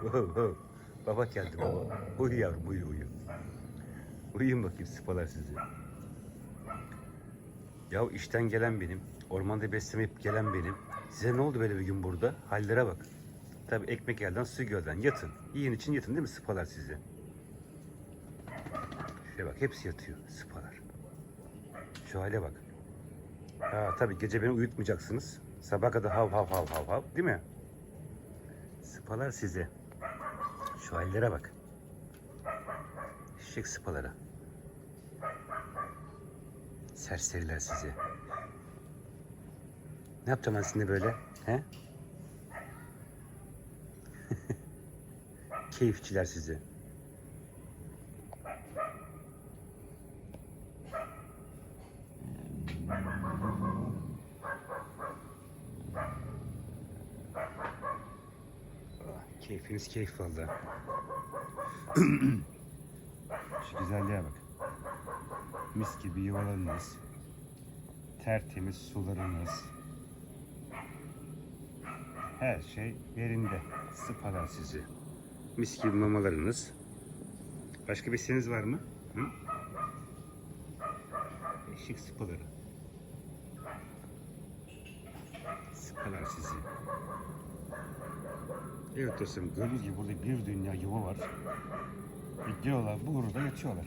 Baba geldi baba. Uyu yavrum uyu uyu. Uyuyun bakayım sıpalar sizi. Ya işten gelen benim. Ormanda beslemeyip gelen benim. Size ne oldu böyle bir gün burada? Hallere bak. Tabi ekmek elden su gölden. Yatın. Yiyin için yatın değil mi sıpalar sizi? Şuraya bak hepsi yatıyor sıpalar. Şu hale bak. Ha tabii gece beni uyutmayacaksınız. Sabah kadar hav hav hav hav hav değil mi? Sıpalar size. Şu hallere bak. Eşek sıpalara. Serseriler sizi. Ne yapacağım ben sizinle böyle? He? Keyifçiler sizi. Keyfiniz keyif valla. Şu güzelliğe bak. Mis gibi yuvalarınız. Tertemiz sularınız. Her şey yerinde. Sıpalar sizi. Mis gibi mamalarınız. Başka bir isteğiniz var mı? Hı? Eşik sıpaları. Sıpalar sizi. Evet dostum gördüğünüz gibi burada bir dünya yuva var. Gidiyorlar burada yatıyorlar.